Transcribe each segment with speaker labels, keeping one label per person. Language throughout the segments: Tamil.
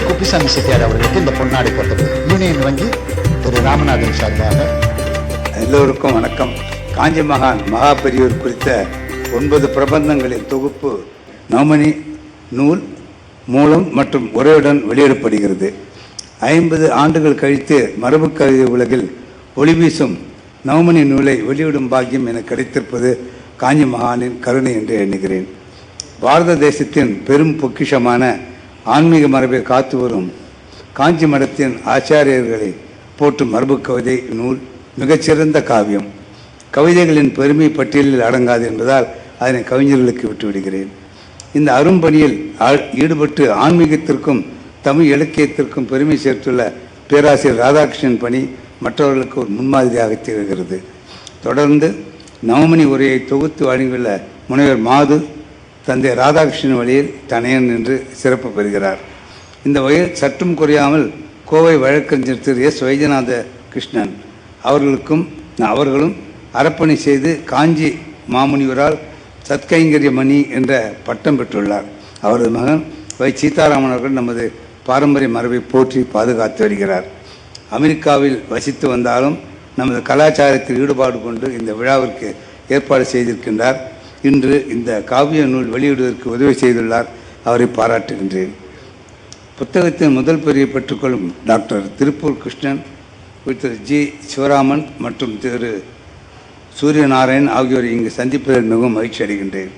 Speaker 1: திரு குப்பிசாமி செட்டியார் அவர்களுக்கு இந்த பொன்னாடை போட்டது யூனியன் வங்கி திரு ராமநாதன் சார்பாக.
Speaker 2: எல்லோருக்கும் வணக்கம். காஞ்சி மகான் மகாபெரியூர் குறித்த ஒன்பது பிரபந்தங்களின் தொகுப்பு நவமணி நூல் மூலம் மற்றும் உரையுடன் வெளியிடப்படுகிறது. ஐம்பது ஆண்டுகள் கழித்து மரபு கவிதை உலகில் ஒளிவீசும் நவமணி நூலை வெளியிடும் பாக்கியம் என கிடைத்திருப்பது காஞ்சி மகானின் கருணை என்று எண்ணுகிறேன். பாரத தேசத்தின் பெரும் பொக்கிஷமான ஆன்மீக மரபை காத்து வரும் காஞ்சி மடத்தின் ஆச்சாரியர்களை போற்றும் மரபு கவிதை நூல் மிகச்சிறந்த காவியம். கவிதைகளின் பெருமை பட்டியலில் அடங்காது என்பதால் அதனை கவிஞர்களுக்கு விட்டுவிடுகிறேன். இந்த அரும்பணியில் ஈடுபட்டு ஆன்மீகத்திற்கும் தமிழ் இலக்கியத்திற்கும் பெருமை சேர்த்துள்ள பேராசிரியர் ராதாகிருஷ்ணன் பணி மற்றவர்களுக்கு ஒரு முன்மாதிரியாக திகழ்கிறது. தொடர்ந்து நவமணி உரையை தொகுத்து வழங்கியுள்ள முனைவர் மாது தந்தை ராதாகிருஷ்ணன் வழியில் தனையன் என்று சிறப்பு பெறுகிறார். இந்த வகையில் சற்றும் குறையாமல் கோவை வழக்கறிஞர் திரு எஸ். வைத்தியநாத கிருஷ்ணன் அவர்களுக்கும் அவர்களும் அரப்பணி செய்து காஞ்சி மாமுனிவரால் சத்கைங்கரிய மணி என்ற பட்டம் பெற்றுள்ளார். அவரது மகன் வை. சீதாராமன் அவர்கள் நமது பாரம்பரிய மரபை போற்றி பாதுகாத்து வருகிறார். அமெரிக்காவில் வசித்து வந்தாலும் நமது கலாச்சாரத்தில் ஈடுபாடு கொண்டு இந்த விழாவிற்கு ஏற்பாடு செய்திருக்கின்றார். இன்று இந்த காவிய நூல் வெளியிடுவதற்கு உதவி செய்துள்ளார். அவரை பாராட்டுகின்றேன். புத்தகத்தின் முதல் பெரிய பெற்றுக்கொள்ளும் டாக்டர் திருப்பூர் கிருஷ்ணன் திரு ஜி சிவராமன் மற்றும் திரு சூரியநாராயண் ஆகியோரை இங்கு சந்திப்பதில் மிகவும் மகிழ்ச்சி அடைகின்றேன்.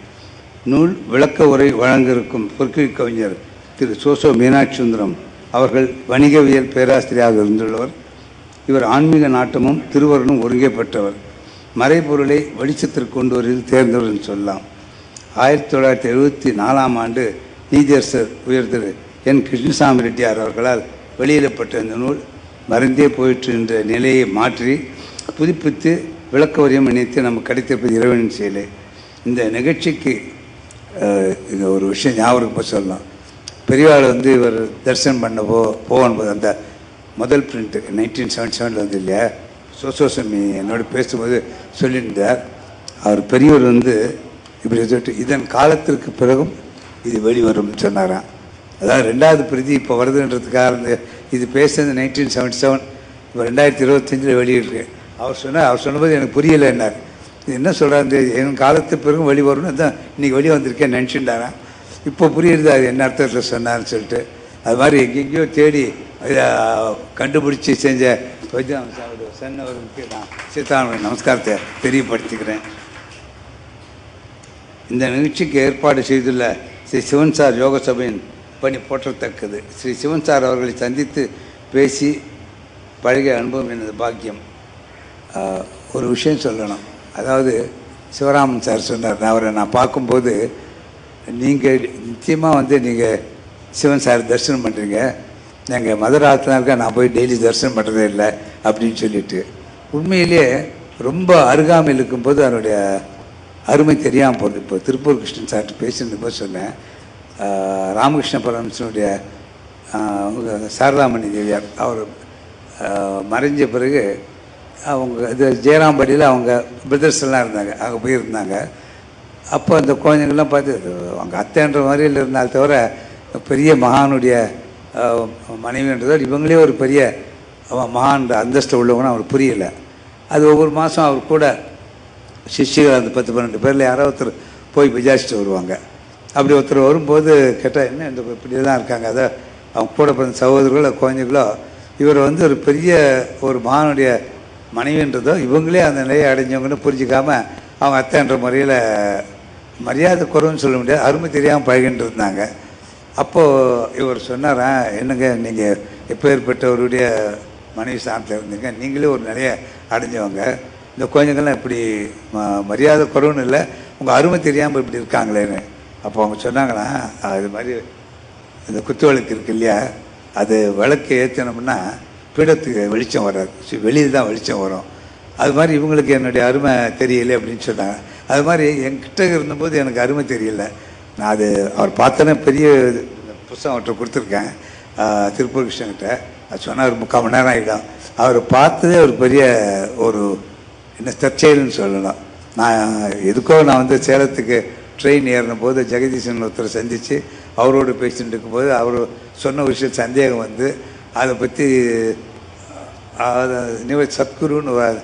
Speaker 2: நூல் விளக்க உரை வழங்க இருக்கும் பொற்கை கவிஞர் திரு சோசோ மீனாட்சி சுந்தரம் அவர்கள் வணிகவியல் பேராசிரியராக இருந்துள்ளவர். இவர் ஆன்மீக நாட்டமும் திருவருளும் ஒருங்கே பெற்றவர். மறைபொருளை வெளிச்சத்திற்கு கொண்டு வருவதில் தேர்ந்தவர் என்று சொல்லலாம். ஆயிரத்தி தொள்ளாயிரத்தி எழுபத்தி நாலாம் ஆண்டு நீதியரசர் உயர் திரு என் கிருஷ்ணசாமி ரெட்டியார் அவர்களால் வெளியிடப்பட்ட இந்த நூல் மறைந்தே போயிற்று என்ற நிலையை மாற்றி புதுப்பித்து விளக்க வரியம் இணைத்து நமக்கு கிடைத்திருப்பது இறைவனின் செயலே. இந்த நிகழ்ச்சிக்கு இது ஒரு விஷயம் ஞாபகம் சொல்லலாம். பெரியவாள் வந்து இவர் தரிசனம் பண்ண போ போகும்போது அந்த முதல் பிரிண்ட்டு நைன்டீன் செவன்டி செவனில் வந்து இல்லையா? சோசோசமி என்னோட பேசும்போது சொல்லியிருந்தார். அவர் பெரியவர் வந்து இப்படி சொல்லிட்டு இதன் காலத்திற்கு பிறகும் இது வெளிவரும்னு சொன்னாராம். அதாவது ரெண்டாவது பிரதி இப்போ வருதுன்றதுக்காக இருந்து இது பேசுனது நைன்டீன் செவன்டி செவன் இப்போ ரெண்டாயிரத்தி இருபத்தஞ்சில் வெளியிருக்கு. அவர் சொன்னார் அவர் சொன்னபோது எனக்கு புரியலை என்னார். இது என்ன சொல்கிறாரு என் காலத்து பிறகும் வெளி வரும்னு தான் இன்றைக்கி வெளியே வந்திருக்கேன் நினச்சிட்டாராம். இப்போ புரியுது அது என்ன அர்த்தத்தில் சொன்னார்னு சொல்லிட்டு. அது மாதிரி எங்கெங்கேயோ தேடி கண்டுபிடிச்சி செஞ்ச வைத்தியம் சன்னவருக்கு நான் சீதாராம நமஸ்காரத்தை தெரியப்படுத்திக்கிறேன். இந்த நிகழ்ச்சிக்கு ஏற்பாடு செய்துள்ள ஸ்ரீ சிவன் சார் யோக சபையின் பணி போற்றத்தக்கது. ஸ்ரீ சிவன் சார் அவர்களை சந்தித்து பேசி பழகிய அனுபவம் எனது பாக்கியம். ஒரு விஷயம் சொல்லணும். அதாவது சிவராமன் சார் சொன்னார் நான் அவரை நான் பார்க்கும்போது நீங்கள் நிச்சயமாக வந்து நீங்கள் சிவன் சார் தரிசனம் பண்ணுறீங்க எங்கள் மதுராத்தில் இருக்க நான் போய் டெய்லி தரிசனம் பண்ணுறதே இல்லை அப்படின்னு சொல்லிட்டு உண்மையிலேயே ரொம்ப அருகாமையில் இருக்கும்போது அதனுடைய அருமை தெரியாமல் போகுது. இப்போ திருப்பூர் கிருஷ்ணன் சார்ட்டு பேசியிருந்தபோது சொன்னேன். ராமகிருஷ்ண பரமசனுடைய சாரதாமணி தேவியார் அவர் மறைஞ்ச பிறகு அவங்க இது ஜெயராம்படியில் அவங்க பிரதர்ஸ் எல்லாம் இருந்தாங்க அங்கே போயிருந்தாங்க. அப்போ அந்த குழந்தைங்கள்லாம் பார்த்து அவங்க அத்தைன்ற மாதிரியில் இருந்தால் தவிர பெரிய மகானுடைய மனைவின்றதால் இவங்களே ஒரு பெரிய அவன் அந்தஸ்து உள்ளவங்கன்னு அவருக்கு புரியல. அது ஒவ்வொரு மாதம் அவர் கூட சிஷ்யர்கள் அந்த பத்து பன்னெண்டு பேரில் யாரோ ஒருத்தர் போய் விசாரிச்சுட்டு வருவாங்க. அப்படி ஒருத்தர் வரும்போது கேட்டால் என்ன இந்த இப்படி தான் இருக்காங்க? அதை அவங்க கூட பிறந்த சகோதரர்களோ குழந்தைகளோ இவர் வந்து ஒரு பெரிய ஒரு மகானுடைய மனைவின்றதோ இவங்களே அந்த நிலையை அடைஞ்சவங்கன்னு புரிஞ்சிக்காமல் அவங்க அத்தைன்ற முறையில் மரியாதை குறைவுன்னு சொல்ல முடியாது. அருமை தெரியாமல் பழகிட்டு இருந்தாங்க. அப்போது இவர் சொன்னாராம் என்னங்க நீங்கள் எப்பேற்பட்டவருடைய மனைவி ஸ்தானத்தில் இருந்தீங்க? நீங்களே ஒரு நிலையை அடைஞ்சவங்க. இந்த குழந்தைங்கள்லாம் இப்படி ம- மரியாதை குறைவுன்னு இல்லை உங்கள் அருமை தெரியாமல் இப்படி இருக்காங்களேன்னு. அப்போ அவங்க சொன்னாங்கன்னா அது மாதிரி இந்த குத்து விளக்கு இருக்கு இல்லையா? அது விளக்கு ஏற்றினோம்னா பீடத்துக்கு வெளிச்சம் வராது. வெளியில் தான் வெளிச்சம் வரும். அது மாதிரி இவங்களுக்கு என்னுடைய அருமை தெரியலை அப்படின்னு சொன்னாங்க. அது மாதிரி என்கிட்ட இருந்தபோது எனக்கு அருமை தெரியல. நான் அது அவர் பார்த்தோன்னே பெரிய புஸ்தகம் அவர்கிட்ட கொடுத்துருக்கேன். திருப்பூர் கிருஷ்ணன்கிட்ட. அது சொன்னால் ஒரு முக்கால் மணி நேரம் ஆகிடும் அவர் பார்த்ததே ஒரு பெரிய ஒரு என்ன தற்செயல்னு சொல்லலாம். நான் எதுக்கோ நான் வந்து சேலத்துக்கு ட்ரெயின் ஏறின போது ஜெகதீசன் ஒருத்தரை சந்தித்து அவரோடு பேசிட்டு இருக்கும்போது அவர் சொன்ன விஷயம் சந்தேகம் வந்து அதை பற்றி நிவ சத்குருன்னு ஒரு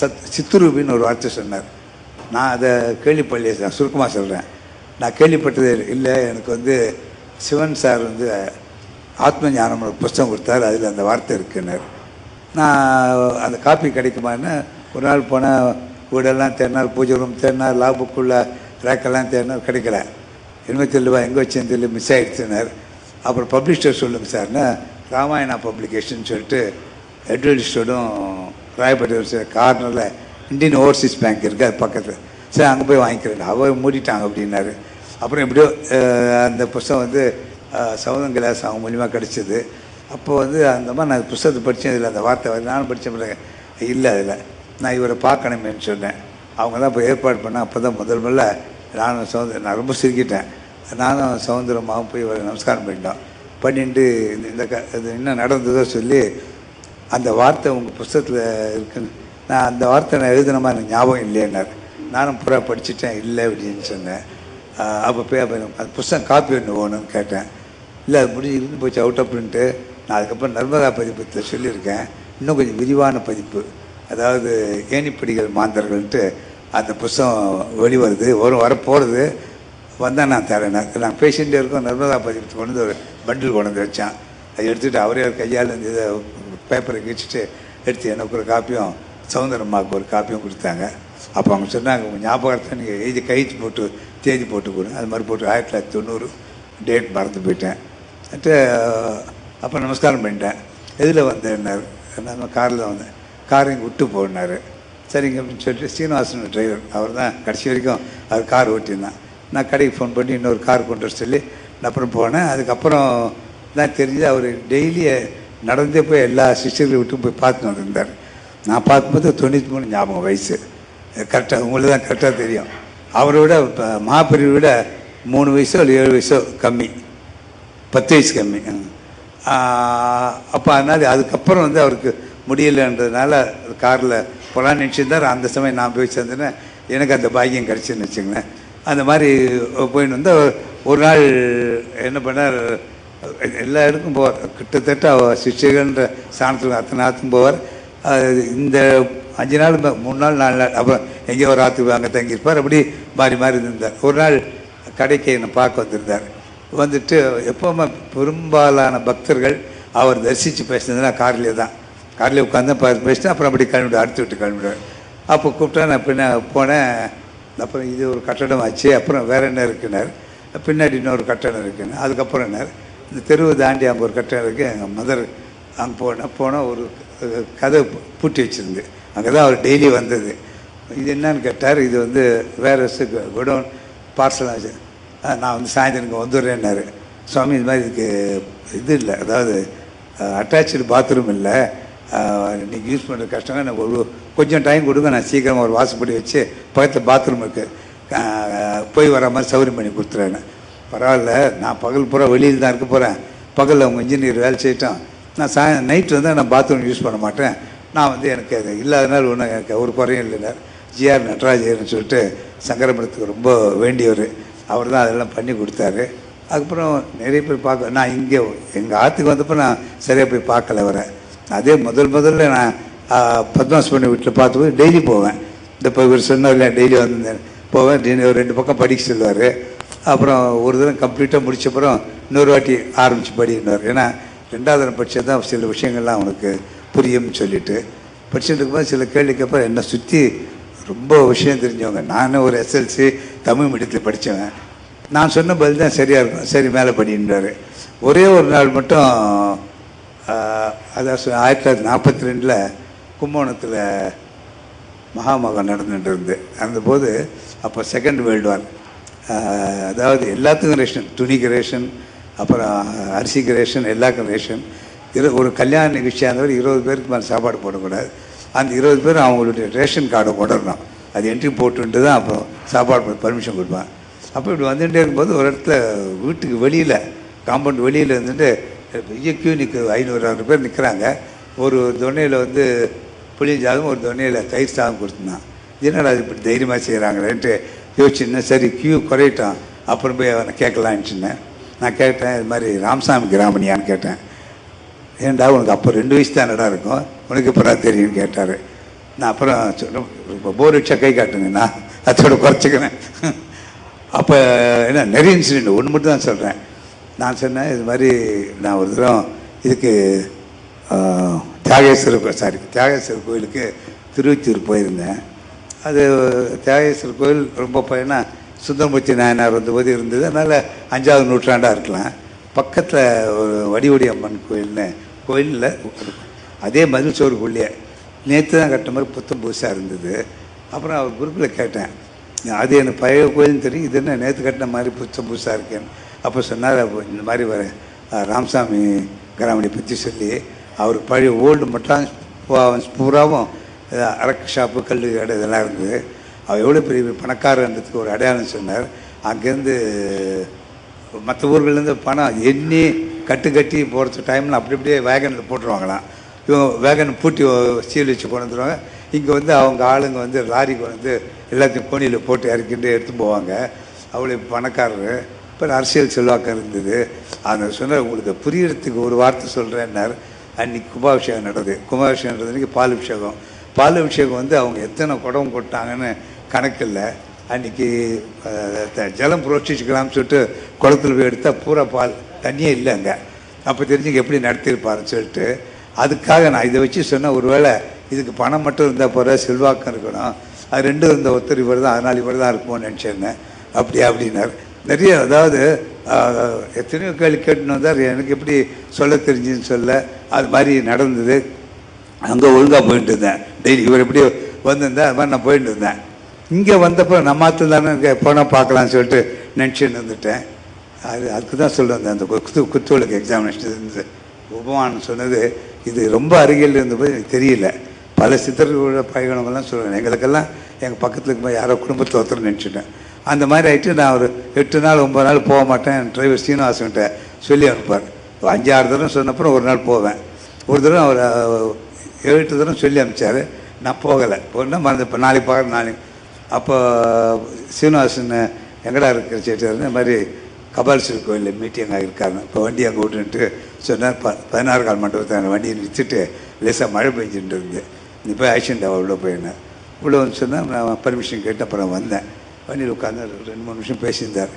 Speaker 2: சத் சித்துருபின்னு ஒரு வார்த்தை சொன்னார். நான் அதை கேள்விப்பள்ளியை சுருக்கமாக சொல்கிறேன் நான் கேள்விப்பட்டது இல்லை. எனக்கு வந்து சிவன் சார் வந்து ஆத்ம ஞானம் புஸ்தகம் கொடுத்தார். அதில் அந்த வார்த்தை இருக்குன்னார். நான் அந்த காப்பி கிடைக்குமான்னு ஒரு நாள் போனால் வீடெல்லாம் தேடினார் பூஜை ரூம் தேடினார் லாபுக்குள்ள ரேக்கெல்லாம் தேடினார் கிடைக்கல. எண்பத்தி ரூபா எங்கே வச்சேன்னு தெரியல மிஸ் ஆகிடுச்சுனார் அப்புறம் பப்ளிஷர் சொல்லுங்க சார்னு ராமாயணா பப்ளிகேஷன் சொல்லிட்டு எட்வர்டிஸ்டோடும் ராயப்பேட்டை கார்னரில் இந்தியன் ஓவர்சீஸ் பேங்க் இருக்குது அது பக்கத்தில். சரி அங்கே போய் வாங்கிக்கிறேன் அவர் மூடிட்டாங்க அப்படின்னாரு. அப்புறம் எப்படியோ அந்த புஸ்தகம் வந்து சவுதம் கிளாஸ் அவங்க மூலியமாக கிடச்சிது. அப்போ வந்து அந்த மாதிரி நான் புஸ்தகத்தை படித்தேன் இதில் அந்த வார்த்தை வந்து நானும் படித்த பிறகு இல்லை அதில். நான் இவரை பார்க்கணுமேன்னு சொன்னேன். அவங்க தான் இப்போ ஏற்பாடு பண்ணேன் அப்போ தான் முதல் முதல்ல நானும் சவுந்தர நான் ரொம்ப சிரிக்கிட்டேன். நானும் சவுந்தரமாகவும் போய் இவரை நமஸ்காரம் பண்ணிட்டோம். பண்ணிட்டு இந்த இந்த க இது என்ன நடந்ததோ சொல்லி அந்த வார்த்தை உங்கள் புஸ்தகத்தில் இருக்குன்னு நான் அந்த வார்த்தை நான் எழுதினமா எனக்கு ஞாபகம் இல்லைன்னார். நானும் பூரா படிச்சுட்டேன் இல்லை அப்படின்னு சொன்னேன். அப்போ போய் அப்போ புஸ்தகம் காப்பி ஒன்று வேணும்னு கேட்டேன். இல்லை அது முடிஞ்சு இருந்து போச்சு அவுட் ஆஃப் பிரிண்ட்டு நான் அதுக்கப்புறம் நர்மதா பதிப்பத்தில் சொல்லியிருக்கேன். இன்னும் கொஞ்சம் விரிவான பதிப்பு. அதாவது ஏணிப்படிகள் மாந்தர்கள்ன்ட்டு அந்த புஸ்தகம் வெளிவருது ஒரு வரப்போகிறது வந்தால் நான் தரேன். நான் நான் பேசிகிட்டே இருக்கோம் நர்மதா பதிப்பு கொண்டு வந்து ஒரு பண்டில் கொண்டு வந்து வச்சான். அதை எடுத்துகிட்டு அவரே கையால் இந்த இதை பேப்பரை கிழிச்சிட்டு எடுத்து எனக்கு ஒரு காப்பியும் சவுந்தரம்மாவுக்கு ஒரு காப்பியும் கொடுத்தாங்க. அப்போ அவங்க சொன்னாங்க உங்கள் ஞாபகத்தை நீங்கள் எழுதி கழிச்சு போட்டு தேதி போட்டு கொடுங்க அது மாதிரி போட்டு ஆயிரத்தி தொள்ளாயிரத்தி தொண்ணூறு டேட் மறந்து போயிட்டேன். அப்போ நமஸ்காரம் பண்ணிட்டேன். எதில் வந்தேன்னார்? நம்ம காரில் வந்தேன். கார் இங்கே விட்டு போனார். சரிங்க அப்படின்னு சொல்லிட்டு ஸ்ரீனிவாசன் டிரைவர் அவர் தான் கடைசி வரைக்கும் அவர் கார் ஓட்டியிருந்தான். நான் கடைக்கு ஃபோன் பண்ணி இன்னொரு கார் கொண்டு வர சொல்லி நான் அப்புறம் போனேன். அதுக்கப்புறம் தான் தெரிஞ்சு அவர் டெய்லியே நடந்தே போய் எல்லா சிஸ்டர்களையும் விட்டு போய் பார்த்து வந்திருந்தார். நான் பார்க்கும்போது தொண்ணூற்றி மூணு ஞாபகம் வயசு. கரெக்டாக உங்களுக்கு தான் கரெக்டாக தெரியும். அவரை விட இப்போ விட மூணு வயசோ இல்லை ஏழு வயசோ கம்மி. பத்து வயசு கம்மி. அப்போ அதனால் அதுக்கப்புறம் வந்து அவருக்கு முடியலைன்றதுனால காரில் போகலான்னு நினச்சிருந்தார். அந்த சமயம் நான் போய் சேர்ந்தேன்னா எனக்கு அந்த பாக்கியம் கிடச்சின்னு வச்சுங்களேன் அந்த மாதிரி போயின்னு வந்து ஒரு நாள் என்ன பண்ணார் எல்லா இடக்கும் போவார். கிட்டத்தட்ட அவர் சிஷ்யர்கள்ன்ற சாணத்தில் அத்தனை ஆத்தும் போவார். இந்த அஞ்சு நாள் மூணு நாள் நாலு நாள் அப்புறம் எங்கேயோ ஒரு ஆற்றுக்கு அங்கே தங்கியிருப்பார். அப்படி மாறி மாறி இருந்தார் ஒரு நாள் கடைக்கு என்னை பார்க்க வந்திருந்தார். வந்துட்டு எப்போவுமே பெரும்பாலான பக்தர்கள் அவர் தரிசித்து பேசினதுனா கார்லேயே தான். கார்லேயே உட்காந்து பார்த்து பேசினா அப்புறம் அப்படி கிளம்பிடுவார் அடுத்து விட்டு கிளம்பிடுவார். அப்போ கூப்பிட்டா நான் பின்ன போனேன். அப்புறம் இது ஒரு கட்டடம் ஆச்சு அப்புறம் வேற என்ன இருக்குனார் பின்னாடி இன்னொரு கட்டடம் இருக்குன்னு அதுக்கப்புறம் என்ன இந்த தெருவை தாண்டி அங்கே ஒரு கட்டடம் இருக்குது எங்கள் மதர் அங்கே போனேன் போனால் ஒரு கதை பூட்டி வச்சுருந்து. அங்கே தான் அவர் டெய்லி வந்தது. இது என்னன்னு கேட்டார் இது வந்து வேறு குடோன் பார்சல் ஆச்சு. நான் வந்து சாயந்தரம் இங்கே வந்துடுறேன்னாரு. சுவாமி இது மாதிரி இதுக்கு இது இல்லை. அதாவது அட்டாச்சு பாத்ரூம் இல்லை. நீங்கள் யூஸ் பண்ணுற கஷ்டம். எனக்கு ஒரு கொஞ்சம் டைம் கொடுங்க. நான் சீக்கிரமாக ஒரு வாசப்படி வச்சு பக்கத்தில் பாத்ரூம் இருக்குது போய் வர மாதிரி சௌகரியம் பண்ணி கொடுத்துறேன்னு. பரவாயில்ல. நான் பகல் பூரா வெளியில் தான் இருக்க போகிறேன் பகலில் அவங்க இன்ஜினியர் வேலை செய்யட்டோம். நான் சாய் நைட்டு வந்து நான் பாத்ரூம் யூஸ் பண்ண மாட்டேன். நான் வந்து எனக்கு அது இல்லாதனால ஒன்றும் எனக்கு ஒரு குறையும் இல்லைனார் ஜிஆர் நடராஜர்னு சொல்லிட்டு சங்கரபுரத்துக்கு ரொம்ப வேண்டியவர். அவர் தான் அதெல்லாம் பண்ணி கொடுத்தாரு. அதுக்கப்புறம் நிறைய பேர் பார்க்க நான் இங்கே எங்கள் ஆற்றுக்கு வந்தப்போ நான் சரியாக போய் பார்க்கல வரேன் அதே முதல் முதல்ல நான் பத்மாசுவனி வீட்டில் பார்த்து டெய்லி போவேன். இந்த இப்போ இவர் சொன்னார் டெய்லி வந்திருந்தேன் போவேன். டெய்லி ஒரு ரெண்டு பக்கம் படிக்க சொல்லுவார். அப்புறம் ஒரு தடவை கம்ப்ளீட்டாக முடிச்சப்புறம் இன்னொரு வாட்டி ஆரம்பித்து படிக்கிறார் ஏன்னா ரெண்டாவது தடவை தான் சில விஷயங்கள்லாம் அவனுக்கு புரியும்னு சொல்லிட்டு. படிச்சுட்டு இருக்கும்போது சில கேள்விக்கு அப்புறம் என்னை சுற்றி ரொம்ப விஷயம் தெரிஞ்சவங்க. நானும் ஒரு எஸ்எல்சி தமிழ் மீடியத்தில் படித்தவன் நான் சொன்ன பதில் தான் சரியாக இருக்கும் சரி மேலே படின்றாரு. ஒரே ஒரு நாள் மட்டும் அதாவது அதான் ஆயிரத்தி தொள்ளாயிரத்தி நாற்பத்தி ரெண்டில் கும்பகோணத்தில் மகாமகம் நடந்துட்டு இருந்து அந்தபோது அப்போ செகண்ட் வேர்ல்டு வார் அதாவது எல்லாத்துக்கும் ரேஷன் துணிக்கு ரேஷன் அப்புறம் அரிசிக்கு ரேஷன் எல்லா ரேஷன் இரு ஒரு கல்யாண நிகழ்ச்சியாக இருந்தவர் இருபது பேருக்கு மேலே சாப்பாடு போடக்கூடாது. அந்த இருபது பேர் அவங்களுடைய ரேஷன் கார்டை போடணும். அது என்ட்ரி போட்டுன்ட்டு தான் அப்புறம் சாப்பாடு பர்மிஷன் கொடுப்பான் அப்போ இப்படி வந்துட்டே இருக்கும்போது ஒரு இடத்துல வீட்டுக்கு வெளியில் காம்பவுண்ட் வெளியில் இருந்துட்டு பெரிய கியூ நிற்கு ஐநூறு ஆறு பேர் நிற்கிறாங்க ஒரு தொன்னையில் வந்து புளியஞ்சாதம் ஒரு துணையில் தயிர் சாதம் கொடுத்துருந்தான். என்னடா அது இப்படி தைரியமாக செய்கிறாங்களேன்ட்டு யோசிச்சுன்னா சரி கியூ குறையட்டும். அப்புறம் போய் அவனை கேட்கலான்னு சொன்னேன். நான் கேட்டேன் இது மாதிரி ராமசாமி கிராமணியான்னு கேட்டேன். ஏன்டா உனக்கு அப்போ ரெண்டு வயசு தானடா இருக்கும்? உனக்கு இப்போ தான் தெரியும்னு கேட்டார். நான் அப்புறம் சொன்னேன், இப்போ போர் அடிச்சா கை காட்டுங்கண்ணா அதோட குறைச்சிக்கிறேன். அப்போ என்ன நிறைய இன்சிடென்ட் ஒன்று மட்டும் தான் சொல்கிறேன் நான் சொன்னேன் இது மாதிரி நான் ஒரு தரம் இதுக்கு தியாகேஸ்வரர் சாரி தியாகேஸ்வரர் கோயிலுக்கு திருவச்சூர் போயிருந்தேன். அது தியாகேஸ்வரர் கோயில் ரொம்ப பயனா சுந்தரமூர்த்தி நாயனார் வந்தபோது இருந்தது. அதனால் அஞ்சாவது நூற்றாண்டாக இருக்கலாம். பக்கத்தில் ஒரு வடிவடி அம்மன் கோயில்னு கோயிலில் அதே மதில் சோறுக்குள்ளேயே நேற்று தான் கட்டின மாதிரி புத்தம் புதுசாக இருந்தது. அப்புறம் அவர் குரூப்பில் கேட்டேன் அது எனக்கு பழைய கோயில்னு தெரியும். இது என்ன நேற்று கட்டின மாதிரி புத்தம் புதுசாக இருக்கேன்னு. அப்போ சொன்னார் இந்த மாதிரி வர ராமசாமி கிராமணி பற்றி சொல்லி அவர் பழைய ஓல்டு மட்டும் பூராவும் அரக்கு ஷாப்பு கல் கடை இதெல்லாம் இருந்தது. அவர் எவ்வளோ பெரிய பணக்காரன்றதுக்கு ஒரு அடையாளம் சொன்னார். அங்கேருந்து மற்ற ஊர்கள்லேருந்து பணம் எண்ணி கட்டு கட்டி போகிறது டைமில் அப்படி அப்படியே வேகனில் போட்டுருவாங்களாம். இவங்க வேகன் பூட்டி சீல் வச்சு கொண்டு வந்துருவாங்க. இங்கே வந்து அவங்க ஆளுங்க வந்து லாரி கொண்டு வந்து எல்லாத்தையும் கோணியில் போட்டு இறக்கிட்டு எடுத்து போவாங்க. அவ்வளோ பணக்காரர். இப்போ அரசியல் செல்வாக்கம் இருந்தது. அந்த சொன்னார் உங்களுக்கு புரியறதுக்கு ஒரு வார்த்தை சொல்கிறேன்னார் அன்னைக்கு கும்பாபிஷேகம் நடந்தது. கும்பாபிஷேகம் நடந்தது அன்றைக்கி பால் அபிஷேகம். பால் அபிஷேகம் வந்து அவங்க எத்தனை குடம் கொட்டாங்கன்னு கணக்கில்லை. அன்னைக்கு த- ஜலம் புரோட்சிச்சுக்கலாம்னு சொல்லிட்டு குளத்துல போய் எடுத்தால் பூரா பால் தண்ணியே இல்லை அங்கே. அப்போ தெரிஞ்சுங்க எப்படி நடத்தியிருப்பாருன்னு சொல்லிட்டு அதுக்காக நான் இதை வச்சு சொன்னேன் ஒருவேளை இதுக்கு பணம் மட்டும் இருந்தால் போகிற செல்வாக்கம் இருக்கணும். அது ரெண்டும் இருந்த ஒருத்தர் இவர் தான் அதனால் இவர் தான் இருக்குமோன்னு நினச்சிருந்தேன். அப்படியா அப்படின்னார். நிறைய அதாவது எத்தனையோ கேள்வி கேட்டுன்னு வந்தார். எனக்கு எப்படி சொல்ல தெரிஞ்சுன்னு சொல்ல அது மாதிரி நடந்தது. அங்கே ஒழுங்காக போயிட்டு இருந்தேன். டெய்லி இவர் எப்படி வந்திருந்தேன் அது மாதிரி நான் போயிட்டு இருந்தேன். இங்கே வந்தப்போ நம்ம தானே இங்கே போனால் பார்க்கலாம்னு சொல்லிட்டு நினச்சின்னு இருந்துட்டேன். அது அதுக்கு தான் சொல்ல வந்தேன். அந்த குத்து குத்துவளுக்கு எக்ஸாமினேஷன் இருந்தது. உபமானம் சொன்னது இது ரொம்ப அருகில் இருந்தபோது எனக்கு தெரியல. பல சித்தர்களோட பயணங்கள்லாம் சொல்லுவேன் எங்களுக்கெல்லாம் எங்கள் பக்கத்தில் இருக்கும்போது யாரோ குடும்பத்தில் ஒருத்தர் நினச்சிட்டேன். அந்த மாதிரி ஆகிட்டு நான் ஒரு எட்டு நாள் ஒம்பது நாள் போக மாட்டேன். டிரைவர் சீனிவாசன்கிட்ட சொல்லி அனுப்பார் அஞ்சாறு அஞ்சு ஆறு தடவை சொன்னப்புறம் ஒரு நாள் போவேன். ஒரு தடவை அவர் ஏழு எட்டு தடவை சொல்லி அனுப்பிச்சாரு. நான் போகலை. போனால் மறந்து இப்போ நாளைக்கு பார்க்குறேன் நாளைக்கு. அப்போ சீனிவாசன் எங்கடா இருக்கிற சேட்டார் இந்த மாதிரி கபாலீஸ்வரர் கோயிலில் மீட்டிங் ஆகியிருக்காங்க இப்போ வண்டி அங்கே விட்டுன்ட்டு சொன்னார். ப பதினாறு கால் மண்டபத்தை அந்த வண்டியை நிறுத்திட்டு லேசாக மழை பெஞ்சுட்டு இருந்து. நீ போய் ஆக்ஷன் உள்ள போயிருந்தேன் உள்ளே வந்து சொன்னால் நான் பர்மிஷன் கேட்டு அப்புறம் வந்தேன். வண்டியில் உட்காந்து ரெண்டு மூணு நிமிஷம் பேசியிருந்தார்.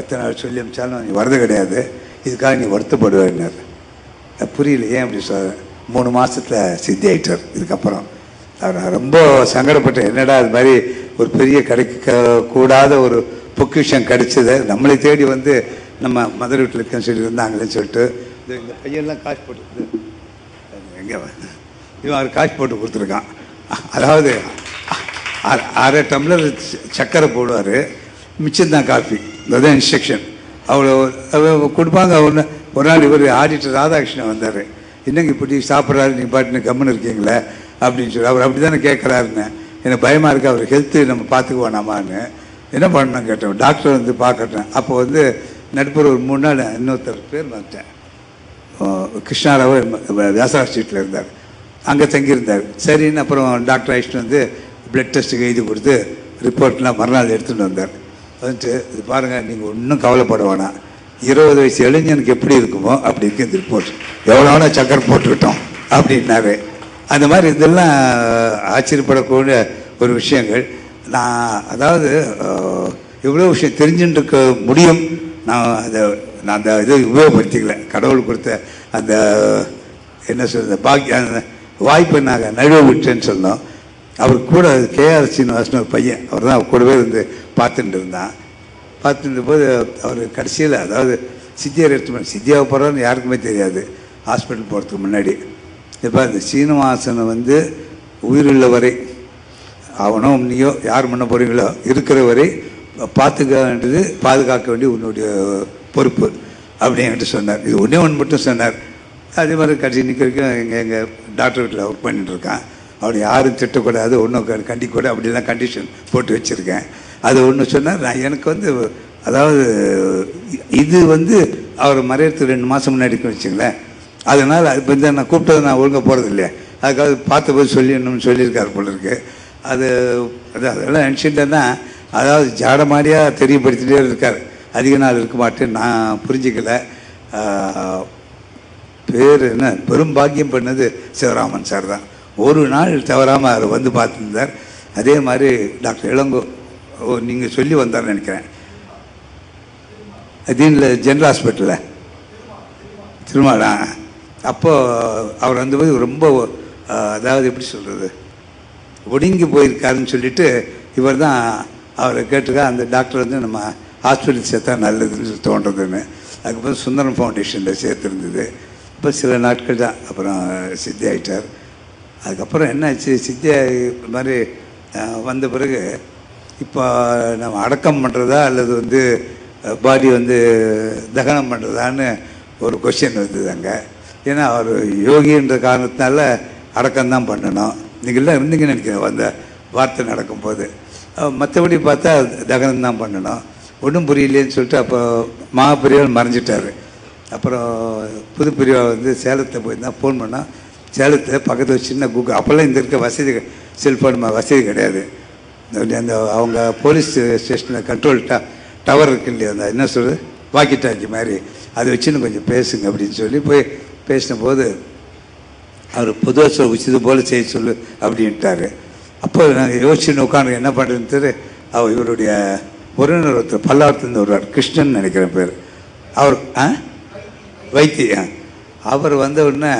Speaker 2: எத்தனை நாள் சொல்லி அமிச்சாலும் நீ வரது கிடையாது. இதுக்காக நீ வருத்தப்படுவேன்னார் புரியல ஏன் அப்படி சொல்கிறேன் மூணு மாதத்தில் சித்தி ஆகிட்டார் இதுக்கப்புறம் நான் ரொம்ப சங்கடப்பட்டேன் என்னடா அது மாதிரி ஒரு பெரிய கிடைக்க கூடாத ஒரு பொக்கிஷம் கிடைச்சது நம்மளை தேடி வந்து நம்ம மதுரை வீட்டில் இருக்கேன்னு சொல்லி இருந்தாங்களேன்னு சொல்லிட்டு இந்த பையன்லாம் காசு போட்டு எங்கே இவன் அவர் காசு போட்டு கொடுத்துருக்கான். அதாவது அரை- அரை டம்ளர் ச- சர்க்கரை போடுவார் மிச்சம்தான் காஃபி அதுதான் இன்ஸ்ட்ரக்ஷன் அவ்வளோ கொடுப்பாங்க ஒன்று ஒரு நாள் இவர் ஆடிட்டர் ராதாகிருஷ்ணன் வந்தார். என்னங்க இப்படி சாப்பிட்றாரு நீ பாட்டுன்னு கம்முன்னு இருக்கீங்களே? அப்படின்னு சொல்லி அவர் அப்படி தானே கேட்குறாருன்னு. எனக்கு பயமாக இருக்குது அவர் ஹெல்த்து நம்ம பார்த்துக்க வேணாமான்னு. என்ன பண்ணணும் கேட்டேன் டாக்டர் வந்து பார்க்கட்டேன் அப்போ வந்து நடுப்புற ஒரு மூணு நாள் இன்னொருத்தர் பேர் மாட்டேன் கிருஷ்ணாராவ் வியாசார ஸ்ட்ரீட்டில் இருந்தார். அங்கே தங்கியிருந்தார். சரின்னு அப்புறம் டாக்டர் அழைச்சிட்டு வந்து பிளட் டெஸ்ட்டுக்கு எழுதி கொடுத்து ரிப்போர்ட்லாம் மறுநாள் எடுத்துகிட்டு வந்தார். வந்துட்டு இது பாருங்கள் நீங்கள் ஒன்றும் கவலைப்பட வேணாம். இருபது வயசு இளைஞனுக்கு எப்படி இருக்குமோ அப்படி இருக்கு இந்த ரிப்போர்ட் எவ்வளோ வேணா சக்கரை போட்டுக்கிட்டோம் அப்படின்னாரு. அந்த மாதிரி இதெல்லாம் ஆச்சரியப்படக்கூடிய ஒரு விஷயங்கள். நான் அதாவது இவ்வளோ விஷயம் தெரிஞ்சுட்டு இருக்க முடியும். நான் அதை நான் அந்த இதை உபயோகப்படுத்திக்கல. கடவுள் கொடுத்த அந்த என்ன சொல்றது பாக்கிய அந்த வாய்ப்பை நாங்கள் நழுவ விட்டேன்னு சொன்னோம். அவர் கூட கேஆர் சீனிவாசன் ஒரு பையன் அவர் தான் அவர் கூடவே இருந்து பார்த்துட்டு இருந்தான். பார்த்துட்டு போது அவர் கடைசியில் அதாவது சித்தியார் எடுத்து சித்தியாவை போகிறான்னு யாருக்குமே தெரியாது. ஹாஸ்பிட்டல் போகிறதுக்கு முன்னாடி. இப்போ அந்த சீனிவாசனை வந்து உயிருள்ள வரை அவனோ நீயோ யார் பண்ண போகிறீங்களோ இருக்கிற வரை பார்த்துக்க வேண்டியது பாதுகாக்க வேண்டிய உன்னுடைய பொறுப்பு அப்படின்ட்டு சொன்னார். இது ஒன்றே ஒன்று மட்டும் சொன்னார். அதே மாதிரி கடைசி நிற்க வரைக்கும் எங்கள் எங்கள் டாக்டர் வீட்டில் ஒர்க் பண்ணிட்டுருக்கான் அவனை யாரும் திட்டக்கூடாது ஒன்றும் கண்டிக்கூடாது அப்படிலாம் கண்டிஷன் போட்டு வச்சுருக்கேன். அது ஒன்று சொன்னார். நான் எனக்கு வந்து அதாவது இது வந்து அவர் மறையறதுக்கு ரெண்டு மாதம் முன்னாடி வச்சுங்களேன். அதனால் இப்போ இந்த நான் கூப்பிட்டது நான் ஒழுங்காக போகிறது இல்லையா அதுக்காக பார்த்து போய் சொல்லிடணும்னு சொல்லியிருக்காரு போல இருக்கு. அது அது அதெல்லாம் நினச்சிட்டேன்னா அதாவது ஜாடமாடியாக தெரியப்படுத்திட்டே இருக்கார். அதிக நாள் இருக்க மாட்டேன் நான் புரிஞ்சிக்கல. பேர் என்ன பெரும் பாக்கியம் பண்ணது சிவராமன் சார் தான். ஒரு நாள் தவறாமல் அவர் வந்து பார்த்துருந்தார். அதே மாதிரி டாக்டர் இளங்கோ ஓ நீங்கள் சொல்லி வந்தார்னு நினைக்கிறேன். தீனில் ஜென்ரல் ஹாஸ்பிட்டலில்? திருமாடா அப்போ அவர் வந்தபோது ரொம்ப அதாவது எப்படி சொல்கிறது ஒடுங்கி போயிருக்காருன்னு சொல்லிட்டு இவர் தான் அவரை கேட்டுக்கா அந்த டாக்டர் வந்து நம்ம ஹாஸ்பிட்டல் சேர்த்தா நல்லதுன்னு தோன்றதுன்னு. அதுக்கப்புறம் சுந்தரம் ஃபவுண்டேஷனில் சேர்த்துருந்தது. இப்போ சில நாட்கள் தான் அப்புறம் சித்தி ஆகிட்டார் அதுக்கப்புறம் என்னாச்சு சித்தி இது மாதிரி வந்த பிறகு இப்போ நம்ம அடக்கம் பண்ணுறதா அல்லது வந்து பாடி வந்து தகனம் பண்ணுறதான்னு ஒரு கொஷின் வந்தது அங்கே. ஏன்னா அவர் யோகின்ற காரணத்தினால அடக்கம்தான் பண்ணணும். நீங்கள்லாம் இருந்தீங்கன்னு நினைக்கிறேன் அந்த வார்த்தை நடக்கும்போது. மற்றபடி பார்த்தா தகனம் தான் பண்ணணும். ஒன்றும் புரியலேன்னு சொல்லிட்டு அப்போ மகாபெரியவர் மறைஞ்சிட்டாரு. அப்புறம் புது பெரியவா வந்து போய் போயிருந்தா ஃபோன் பண்ணால் சேலத்தில் பக்கத்தில் சின்ன கூகுள் அப்போல்லாம் இந்த இருக்க வசதி செல்ஃபோன் வசதி கிடையாது. இந்த அந்த அவங்க போலீஸ் ஸ்டேஷனில் கண்ட்ரோல் ட டவர் இருக்கு இல்லையா அந்த என்ன சொல்கிறது வாக்கி டாக்கி மாதிரி. அதை வச்சுன்னு கொஞ்சம் பேசுங்க அப்படின்னு சொல்லி போய் பேசின போது அவர் பொதுவாக சொல்ல உச்சது போல செய்ய சொல்லு அப்படின்ட்டாரு. அப்போ நாங்கள் யோசிச்சுன்னு உட்காந்து என்ன பண்ணுறது அவர் இவருடைய உறவினர் ஒருத்தர் பல்லாவரத்துலேருந்து வருவார் கிருஷ்ணன் நினைக்கிறேன் பேர். அவர் ஆ? வைத்திய அவர் வந்த உடனே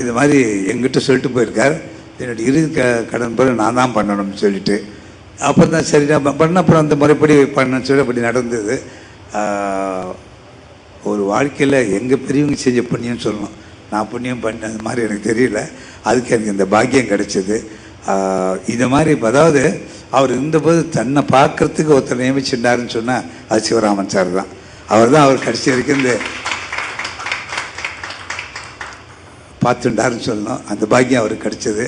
Speaker 2: இது மாதிரி எங்கிட்ட சொல்லிட்டு போயிருக்கார். என்னுடைய இறுதி க கடன் பிறகு நான் தான் பண்ணணும்னு சொல்லிட்டு. அப்போ தான் சரி நான் பண்ண அப்புறம் அந்த முறைப்படி பண்ணணும்னு சொல்லி அப்படி நடந்தது. ஒரு வாழ்க்கையில் எங்கள் பெரியவங்க செஞ்ச புண்ணியம் சொல்லணும். நான் புண்ணியம் பண்ண அது மாதிரி எனக்கு தெரியல. அதுக்கு எனக்கு இந்த பாக்கியம் கிடைச்சது. இது மாதிரி இப்போ அதாவது அவர் இருந்தபோது தன்னை பார்க்கறதுக்கு ஒருத்தர் நியமிச்சுட்டாருன்னு சொன்னால் அது சிவராமன் சார் தான். அவர் தான் அவர் கடைசி வரைக்கும் இந்த பார்த்துட்டாருன்னு சொல்லணும். அந்த பாக்கியம் அவருக்கு கிடைச்சது.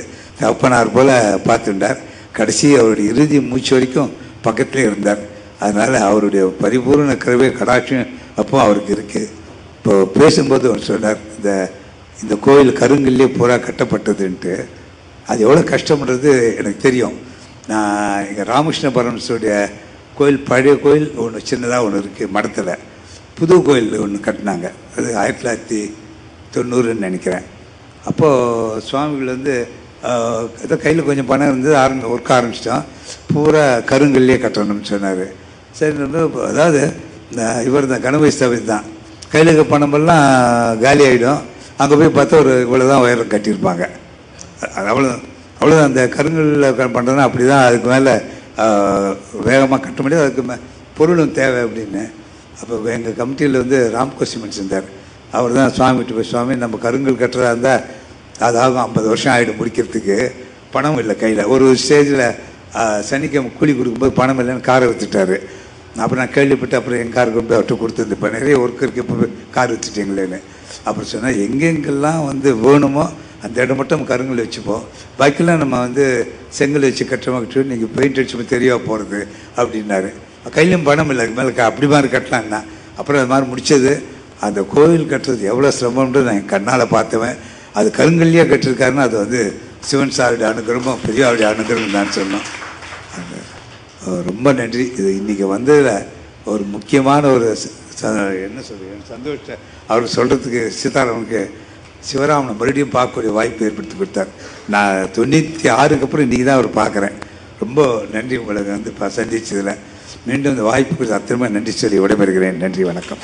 Speaker 2: அப்பனார் போல் பார்த்துட்டார் கடைசி அவருடைய இறுதி மூச்சு வரைக்கும் பக்கத்துலேயே இருந்தார். அதனால் அவருடைய பரிபூர்ண கருவை கடாட்சியம் அப்போ அவருக்கு இருக்குது இப்போ பேசும்போது அவர் சொன்னார் இந்த இந்த கோயில் கருங்கல்லே பூரா கட்டப்பட்டதுன்ட்டு. அது எவ்வளோ கஷ்டம்ன்றது எனக்கு தெரியும். நான் எங்கள் ராமகிருஷ்ண பரமசுடைய கோயில் பழைய கோயில் ஒன்று சின்னதாக ஒன்று இருக்குது மடத்தில். புது கோயில் ஒன்று கட்டினாங்க. அது ஆயிரத்தி தொள்ளாயிரத்தி தொண்ணூறுன்னு நினைக்கிறேன். அப்போது சுவாமிகள் வந்து ஏதோ கையில் கொஞ்சம் பணம் இருந்தது ஆரம்பி ஒர்க் ஆரம்பிச்சிட்டோம். பூரா கருங்கல்லே கட்டணும்னு சொன்னார். சரி அதாவது இந்த இவர் தான் கணபதி ஸ்தபதி தான். கையில் இருக்க பணமெல்லாம் காலி ஆகிடும் அங்கே போய் பார்த்தா ஒரு இவ்வளோ தான் உயரம் கட்டியிருப்பாங்க. அவ்வளோ அவ்வளோதான் அந்த கருங்கல்ல பண்ணுறதுனா அப்படி தான் அதுக்கு மேலே வேகமாக கட்ட முடியாது. அதுக்கு மே பொருளும் தேவை அப்படின்னு. அப்போ எங்கள் கமிட்டியில் வந்து ராம்கோசிமன் இருந்தார் அவர் தான் சுவாமி விட்டு போய் சுவாமி நம்ம கருங்கல் கட்டுறதா இருந்தால் அது ஆகும். ஐம்பது வருஷம் ஆகிடும் முடிக்கிறதுக்கு. பணம் இல்லை கையில். ஒரு ஸ்டேஜில் சனிக்கிழமை கூலி கொடுக்கும்போது பணம் இல்லைன்னு காரை விற்றுட்டாரு அப்புறம் நான் கேள்விப்பட்டு அப்புறம் என் கார் கொண்டு போய் அவர்கிட்ட கொடுத்துருந்து இப்போ நிறைய ஒர்க்கருக்கு இப்போ கார் வச்சுட்டீங்களேன்னு அப்புறம் சொன்னால் எங்கெங்கெல்லாம் வந்து வேணுமோ அந்த இடம் மட்டும் கருங்கல் வச்சுப்போம். பாக்கிலாம் நம்ம வந்து செங்கல் வச்சு கட்டுறோமா நீங்கள் பெயிண்ட் அடிச்சு தெரியவா போகிறது அப்படின்னாரு. கையிலும் பணம் இல்லை அதுக்கு மேலே அப்படி மாதிரி கட்டலான்னா. அப்புறம் அது மாதிரி முடிச்சது. அந்த கோவில் கட்டுறது எவ்வளோ சிரமம்ன்றது நான் என் கண்ணால் பார்த்தவன். அது கருங்கல்லையே கட்டிருக்காருன்னா அது வந்து சிவன் சாருடைய அனுகிரகமும் பெரியாருடைய அனுகிரகம் தான் சொன்னோம் அது, ரொம்ப நன்றி. இது இன்றைக்கி வந்ததில் ஒரு முக்கியமான ஒரு ச- என்ன சொல்கிறேன் சந்தோஷத்தை அவர் சொல்கிறதுக்கு சீதாராமனுக்கு சிவராமனை மறுபடியும் பார்க்கக்கூடிய வாய்ப்பு ஏற்படுத்தி கொடுத்தார். நான் தொண்ணூற்றி ஆறுக்கு அப்புறம் இன்றைக்கி தான் அவர் பார்க்குறேன். ரொம்ப நன்றி உங்களுக்கு வந்து இப்போ சந்திச்சதில். மீண்டும் இந்த வாய்ப்பு கொடுத்து அத்தனை நன்றி சொல்லி விடைபெறுகிறேன். நன்றி வணக்கம்.